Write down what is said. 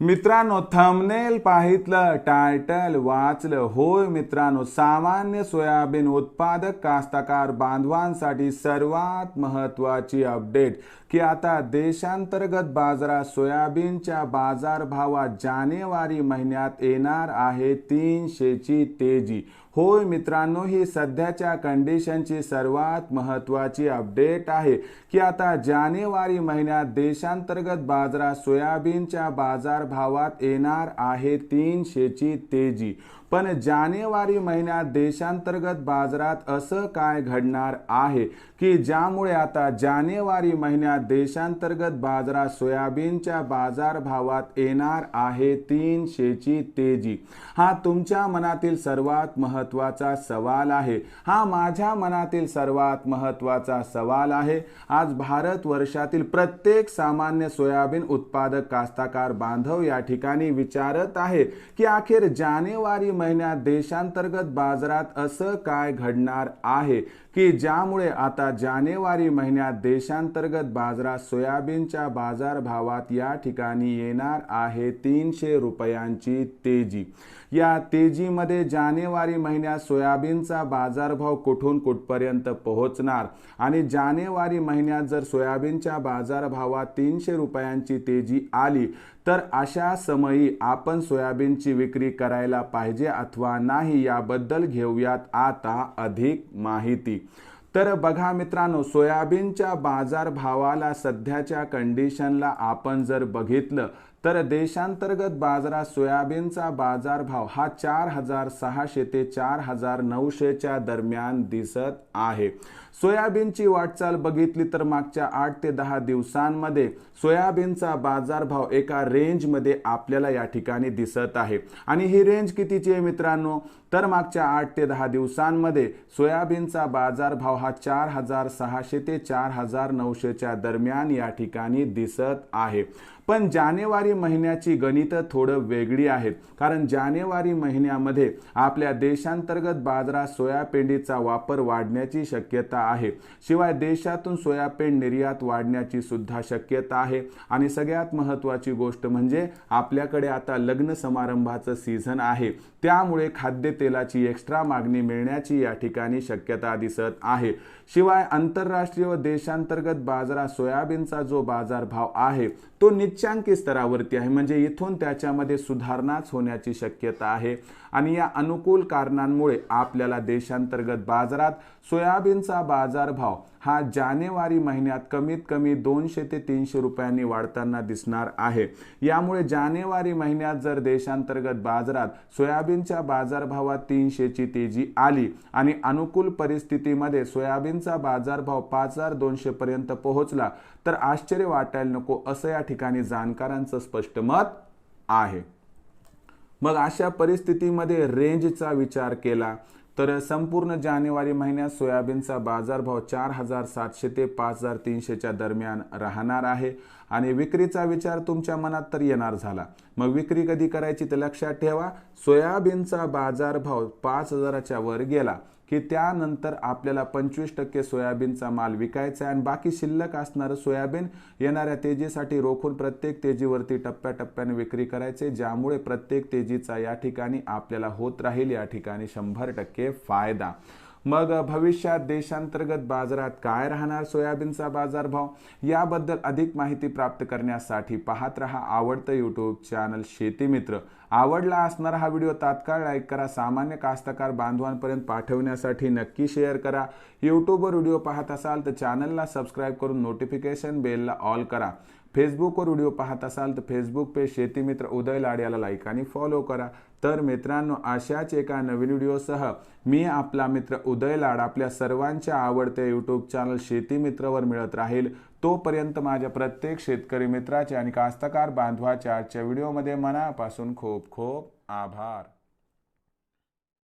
मित्रांनो thumbnail पाहितलं title वाचलं. होय मित्रांनो सामान्य सोयाबीन उत्पादक कास्तकार बांधवांसाठी सर्वात महत्त्वाची अपडेट की आता देशांतर्गत बाजारात सोयाबीनच्या बाजारभावात जानेवारी महिन्यात येणार आहे तीनशेची तेजी. होय मित्रांनो ही सध्याच्या कंडिशनची सर्वात महत्त्वाची अपडेट आहे. की आता जानेवारी महिन्यात देशांतर्गत बाजारात सोयाबीनच्या बाजार धावात येणार आहे तीनशेची तेजी. पण जानेवारी महिन्यात देशांतर्गत बाजारात असं काय घडणार आहे की ज्यामुळे आता जानेवारी महिन्यात देशांतर्गत बाजारात सोयाबीनच्या बाजारभावात येणार आहे तीनशेची तेजी? हा तुमच्या मनातील सर्वात महत्त्वाचा सवाल आहे. हा माझ्या मनातील सर्वात महत्त्वाचा सवाल आहे. आज भारत वर्षातील प्रत्येक सामान्य सोयाबीन उत्पादक कास्ताकार बांधव या ठिकाणी विचारत आहे की अखेर जानेवारी महिन्यात देशांतर्गत बाजारात असं काय घडणार आहे? की ज्यामुळे आता जानेवारी महिन्यात देशांतर्गत बाजारात सोयाबीनच्या बाजारभावात या ठिकाणी येणार आहे तीनशे रुपयांची तेजी. या तेजीमध्ये जानेवारी महिन्यात सोयाबीनचा बाजारभाव कुठून कुठपर्यंत पोहोचणार? आणि जानेवारी महिन्यात जर सोयाबीनच्या बाजारभावात तीनशे रुपयांची तेजी आली तर अशा समयी आपण सोयाबीनची विक्री करायला पाहिजे अथवा नाही याबद्दल घेऊयात आता अधिक माहिती. तर बघा मित्रांनो सोयाबीनच्या बाजारभावाला सध्याच्या कंडिशनला आपण जर बघितलं तर देशांतर्गत बाजारात सोयाबीनचा बाजारभाव हा चार हजार सहाशे ते चार हजार नऊशेच्या दरम्यान दिसत आहे. सोयाबीनची वाटचाल बघितली तर मागच्या आठ ते दहा दिवसांमध्ये सोयाबीनचा बाजारभाव एका रेंजमध्ये आपल्याला या ठिकाणी दिसत आहे. आणि ही रेंज कितीची आहे मित्रांनो? तर मागच्या आठ ते दहा दिवसांमध्ये सोयाबीनचा बाजारभाव हा चार हजार सहाशे ते चार हजार नऊशेच्या दरम्यान या ठिकाणी दिसत आहे. पण जानेवारी महिन्याची गणितं थोडं वेगळी आहेत. कारण जानेवारी महिन्यामध्ये आपल्या देशांतर्गत बाजारात सोयापेंडीचा वापर वाढण्याची शक्यता आहे. शिवाय देशातून सोयापेंड निर्यात वाढण्याची सुद्धा शक्यता आहे. आणि सगळ्यात महत्त्वाची गोष्ट म्हणजे आपल्याकडे आता लग्न समारंभाचं सीझन आहे. त्यामुळे खाद्यतेलाची एक्स्ट्रा मागणी मिळण्याची या ठिकाणी शक्यता दिसत आहे. शिवाय आंतरराष्ट्रीय व देशांतर्गत बाजारात सोयाबीनचा जो बाजारभाव आहे तो निच्चांकी स्तरावरती आहे. म्हणजे इथून त्याच्यामध्ये सुधारणाच होण्याची शक्यता आहे. आणि या अनुकूल कारणांमुळे आपल्याला देशांतर्गत बाजारात सोयाबीनचा बाजारभाव हा जानेवारी महिन्यात कमीत कमी दोनशे ते तीनशे रुपयांनी वाढताना दिसणार आहे. यामुळे जानेवारी महिन्यात जर देशांतर्गत बाजारात सोयाबीनच्या बाजारभावात तीनशेची तेजी आली आणि अनुकूल परिस्थितीमध्ये सोयाबीनचा बाजारभाव पाच हजार दोनशे पर्यंत पोहोचला तर आश्चर्य वाटायला नको असं या ठिकाणी जाणकारांचं स्पष्ट मत आहे. मग अशा परिस्थितीमध्ये रेंजचा विचार केला तर संपूर्ण जानेवारी महिन्यात सोयाबीनचा बाजारभाव चार हजार सातशे ते पाच हजार तीनशेच्या दरम्यान राहणार आहे. आणि विक्रीचा विचार तुमच्या मनात तर येणार झाला. मग विक्री कधी करायची तर लक्षात ठेवा. सोयाबीनचा बाजारभाव पाच हजाराच्या वर गेला की त्यानंतर आपल्याला पंचवीस टक्के सोयाबीनचा माल विकायचा आहे आणि बाकी शिल्लक असणारं सोयाबीन येणाऱ्या तेजीसाठी रोखून प्रत्येक तेजीवरती टप्प्याटप्प्याने विक्री करायचे ज्यामुळे प्रत्येक तेजीचा या ठिकाणी आपल्याला होत राहील या ठिकाणी शंभर टक्के फायदा. मग भविष्यात देशांतर्गत बाजारात काय राहणार सोयाबीनचा बाजारभाव? याबद्दल अधिक माहिती प्राप्त करण्यासाठी पाहत रहा आवडतं यूट्यूब चॅनल शेतीमित्र आवडला असणारा हा व्हिडिओ तात्काळ लाईक करा सामान्य कास्तकार बांधवांपर्यंत पाठवण्यासाठी नक्की शेअर करा. यूट्यूबवर व्हिडिओ पाहत असाल तर चॅनलला सबस्क्राईब करून नोटिफिकेशन बेलला ऑल करा. फेसबुकवर व्हिडिओ पाहत असाल तर फेसबुक पेज शेतीमित्र उदय लाड याला लाईक आणि फॉलो करा. तर मित्रांनो अशाच एका नवीन व्हिडिओसह मी आपला मित्र उदय लाड आपल्या सर्वांच्या आवडत्या यूट्यूब चॅनल शेतीमित्रवर मिळत राहील. तोपर्यंत माझ्या प्रत्येक शेतकरी मित्राचे आणि कास्तकार बांधवाच्या आजच्या व्हिडिओमध्ये मनापासून खूप खूप आभार.